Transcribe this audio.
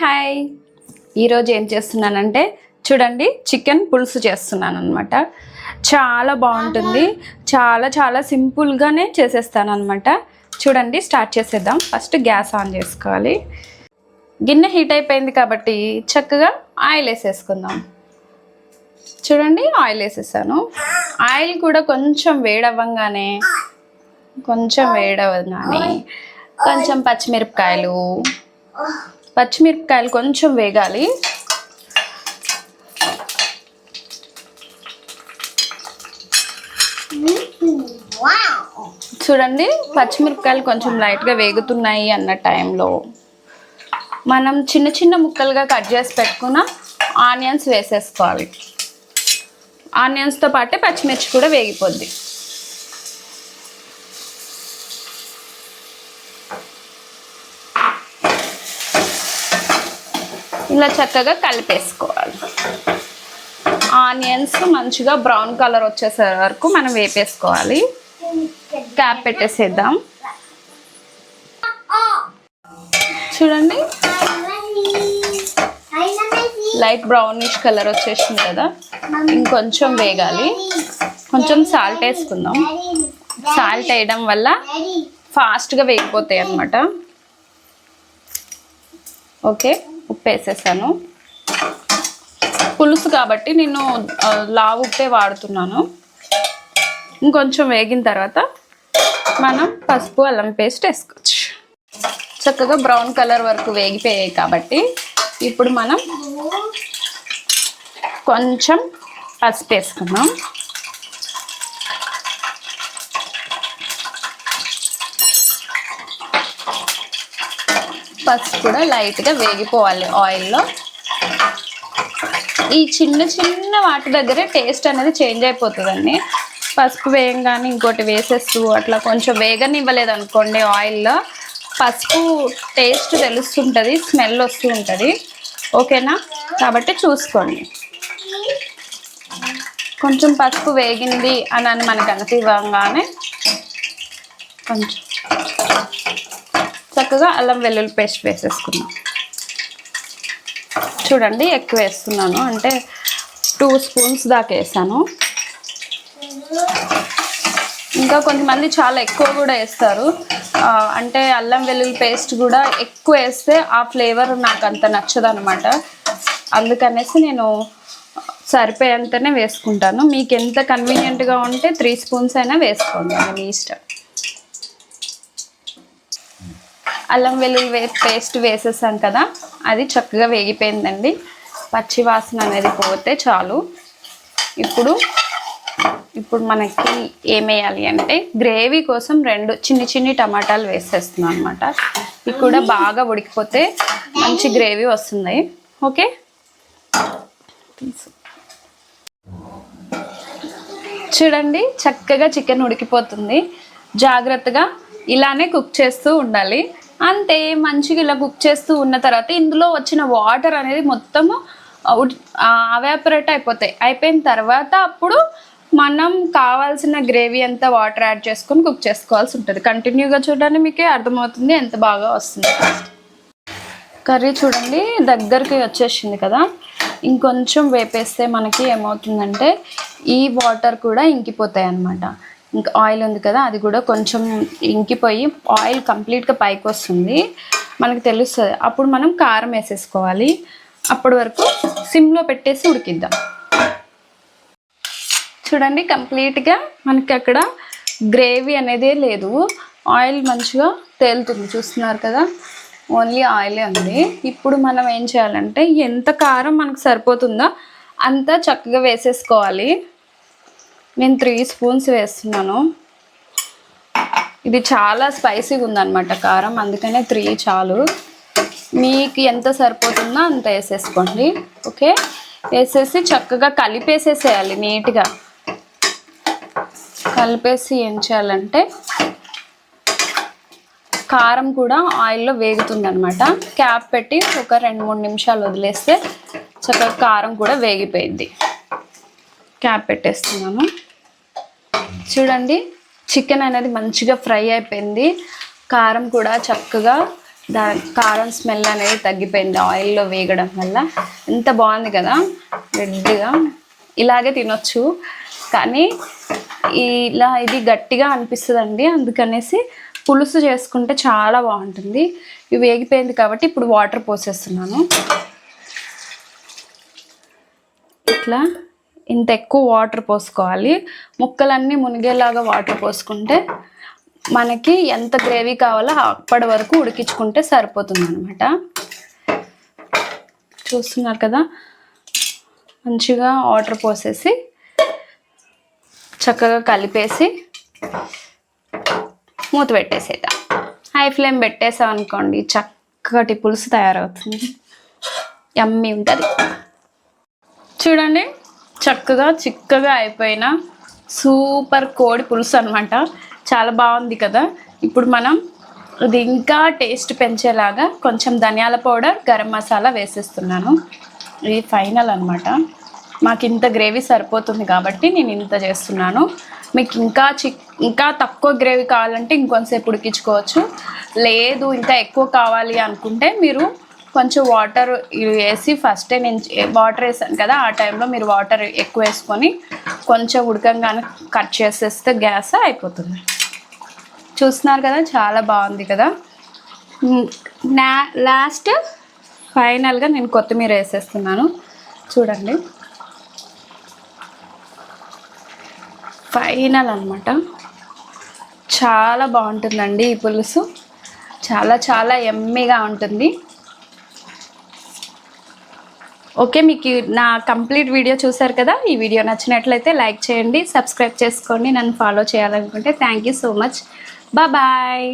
Hi. ఈరోజు ఏం చేస్తున్నానంటే చూడండి చికెన్ పులుసు చేస్తున్నాను అనమాట చాలా బాగుంటుంది. చాలా చాలా సింపుల్గానే చేసేస్తాను అనమాట చూడండి స్టార్ట్ చేసేద్దాం. ఫస్ట్ గ్యాస్ ఆన్ చేసుకోవాలి. గిన్నె హీట్ అయిపోయింది కాబట్టి చక్కగా ఆయిల్ వేసేసుకుందాం. చూడండి ఆయిల్ వేసేసాను. ఆయిల్ కూడా కొంచెం వేడవ్వంగానే కొంచెం వేడవగానే కొంచెం పచ్చిమిరపకాయలు పచ్చిమిరపకాయలు కొంచెం వేగాలి. చూడండి పచ్చిమిరపకాయలు కొంచెం లైట్గా వేగుతున్నాయి అన్న టైంలో. మనం చిన్న చిన్న ముక్కలుగా కట్ చేసి పెట్టుకున్న ఆనియన్స్ వేసేసుకోవాలి. ఆనియన్స్తో పాటే పచ్చిమిర్చి కూడా వేగిపోద్ది. ఇలా చక్కగా కలిపేసుకోవాలి. ఆనియన్స్ మంచిగా బ్రౌన్ కలర్ వచ్చేసే వరకు మనం వేపేసుకోవాలి. క్యాప్ పెట్టేసేద్దాం. చూడండి. లైట్ బ్రౌనిష్ కలర్ వచ్చేసింది కదా. ఇంకొంచెం వేగాలి. కొంచెం సాల్ట్ వేసుకుందాం. సాల్ట్ వేయడం వల్ల ఫాస్ట్గా వేగిపోతాయి అన్నమాట. ఓకే ఉప్పు వేసేసాను పులుసు కాబట్టి నేను లావు ఉప్పే వాడుతున్నాను. ఇంకొంచెం వేగిన తర్వాత మనం పసుపు అల్లం పేస్ట్ వేసుకోవచ్చు. చక్కగా బ్రౌన్ కలర్ వరకు వేగిపోయాయి కాబట్టి ఇప్పుడు మనం కొంచెం పసుపు వేసుకున్నాం పసుపు కూడా లైట్గా వేగిపోవాలి ఆయిల్లో ఈ చిన్న చిన్న వాటి దగ్గరే టేస్ట్ అనేది చేంజ్ అయిపోతుందండి. పసుపు వేయంగానే ఇంకోటి వేసేస్తూ అట్లా కొంచెం వేగనివ్వలేదు అనుకోండి ఆయిల్లో పసుపు టేస్ట్ తెలుస్తుంటుంది స్మెల్ వస్తూ ఉంటుంది ఓకేనా కాబట్టి చూసుకోండి. కొంచెం పసుపు వేగింది అని అని మనకు అనిపివ్వగానే కొంచెం. చక్కగా అల్లం వెల్లుల్లి పేస్ట్ వేసేసుకున్నాం చూడండి ఎక్కువ వేస్తున్నాను. అంటే టూ స్పూన్స్ దాకా వేసాను. ఇంకా కొంతమంది చాలా ఎక్కువ కూడా వేస్తారు. అంటే అల్లం వెల్లుల్లి పేస్ట్ కూడా ఎక్కువ వేస్తే ఆ ఫ్లేవర్ నాకు అంత నచ్చదు అనమాట అందుకనేసి నేను సరిపోయేంతనే వేసుకుంటాను. మీకు ఎంత కన్వీనియంట్గా ఉంటే త్రీ స్పూన్స్ అయినా వేసుకోండి అది మీ ఇష్టం. అల్లం వెల్లుల్లి పేస్ట్ వేసేసాం కదా అది చక్కగా వేగిపోయిందండి. పచ్చి వాసన అనేది పోతే చాలు. ఇప్పుడు ఇప్పుడు మనకి ఏమేయాలి అంటే గ్రేవీ కోసం రెండు చిన్ని చిన్ని టమాటాలు వేసేస్తున్నాం అనమాట ఇవి కూడా బాగా ఉడికిపోతే మంచి గ్రేవీ వస్తుంది. ఓకే? చూడండి చక్కగా చికెన్ ఉడికిపోతుంది. జాగ్రత్తగా ఇలానే కుక్ చేస్తూ ఉండాలి. అంటే మంచిగా ఇలా కుక్ చేస్తూ ఉన్న తర్వాత ఇందులో వచ్చిన వాటర్ అనేది మొత్తము అవాపరేట్ అయిపోతాయి. అయిపోయిన తర్వాత అప్పుడు మనం కావాల్సిన గ్రేవీ అంతా వాటర్ యాడ్ చేసుకొని కుక్ చేసుకోవాల్సి ఉంటుంది. కంటిన్యూగా చూడడానికి మీకే అర్థమవుతుంది ఎంత బాగా వస్తుంది కర్రీ చూడండి దగ్గరికి వచ్చేసింది కదా. ఇంకొంచెం వేపేస్తే మనకి ఏమవుతుందంటే ఈ వాటర్ కూడా ఇంకిపోతాయి అన్నమాట ఇంకా ఆయిల్ ఉంది కదా అది కూడా కొంచెం ఇంకిపోయి ఆయిల్ కంప్లీట్గా పైకి వస్తుంది మనకు తెలుస్తుంది. అప్పుడు మనం కారం వేసేసుకోవాలి. అప్పటి వరకు సిమ్లో పెట్టేసి ఉడికిద్దాం. చూడండి కంప్లీట్గా మనకి అక్కడ గ్రేవీ అనేదే లేదు. ఆయిల్ మంచిగా తేలుతుంది. చూస్తున్నారు కదా ఓన్లీ ఆయిలే ఉంది. ఇప్పుడు మనం ఏం చేయాలంటే ఎంత కారం మనకు సరిపోతుందో అంతా చక్కగా వేసేసుకోవాలి. నేను త్రీ స్పూన్స్ వేస్తున్నాను. ఇది చాలా స్పైసీగా ఉందన్నమాట కారం అందుకనే త్రీ చాలు. మీకు ఎంత సరిపోతుందో అంత వేసేసుకోండి. ఓకే? వేసేసి చక్కగా కలిపేసేసేయాలి నీట్గా. కలిపేసి ఏం చేయాలంటే కారం కూడా ఆయిల్లో వేగుతుంది అనమాట క్యాప్ పెట్టి ఒక రెండు మూడు నిమిషాలు వదిలేస్తే చక్కగా కారం కూడా వేగిపోయింది క్యాప్ పెట్టేస్తున్నాను. చూడండి చికెన్ అనేది మంచిగా ఫ్రై అయిపోయింది. కారం కూడా చక్కగా దా కారం స్మెల్ అనేది తగ్గిపోయింది ఆయిల్లో వేగడం వల్ల. ఎంత బాగుంది కదా రెడ్గా. ఇలాగే తినొచ్చు. కానీ ఇలా ఇది గట్టిగా అనిపిస్తుందండి. అందుకనేసి పులుసు చేసుకుంటే చాలా బాగుంటుంది. ఇవి వేగిపోయింది కాబట్టి ఇప్పుడు వాటర్ పోసేస్తున్నాను. ఇట్లా. ఇంత ఎక్కువ వాటర్ పోసుకోవాలి. ముక్కలన్నీ మునిగేలాగా వాటర్ పోసుకుంటే మనకి ఎంత గ్రేవీ కావాలో అప్పటి వరకు ఉడికించుకుంటే సరిపోతుంది అనమాట చూస్తున్నారు కదా? మంచిగా వాటర్ పోసేసి చక్కగా కలిపేసి మూత పెట్టేసేదా హై ఫ్లేమ్ పెట్టేసాం అనుకోండి చక్కటి పులుసు తయారవుతుంది. యమ్మీ ఉంటుంది. చూడండి. చక్కగా చిక్కగా అయిపోయిన సూపర్ కోడి పులుసు అనమాట చాలా బాగుంది కదా. ఇప్పుడు మనం ఇది ఇంకా టేస్ట్ పెంచేలాగా కొంచెం ధనియాల పౌడర్ గరం మసాలా వేసేస్తున్నాను. ఇది ఫైనల్ అనమాట మాకు ఇంత గ్రేవీ సరిపోతుంది కాబట్టి నేను ఇంత చేస్తున్నాను. మీకు ఇంకా చి ఇంకా తక్కువ గ్రేవీ కావాలంటే ఇంకొంతసేపు ఉడికించుకోవచ్చు. లేదు ఇంకా ఎక్కువ కావాలి అనుకుంటే మీరు కొంచెం వాటర్ వేసి ఫస్టే నేను వాటర్ వేసాను కదా ఆ టైంలో మీరు వాటర్ ఎక్కువ వేసుకొని కొంచెం ఉడకంగానే కట్ చేసేస్తే గ్యాస్ అయిపోతుంది. చూస్తున్నారు కదా చాలా బాగుంది కదా. నా లాస్ట్ ఫైనల్గా నేను కొత్తిమీర వేసేస్తున్నాను. చూడండి. ఫైనల్ అనమాట చాలా బాగుంటుందండి ఈ పులుసు. చాలా చాలా ఎమ్మీగా ఉంటుంది. ఓకే మీకు నా కంప్లీట్ వీడియో చూసారు కదా? ఈ వీడియో నచ్చినట్లయితే లైక్ చేయండి సబ్స్క్రైబ్ చేసుకోండి నన్ను ఫాలో చేయాలనుకుంటే thank you so much. Bye.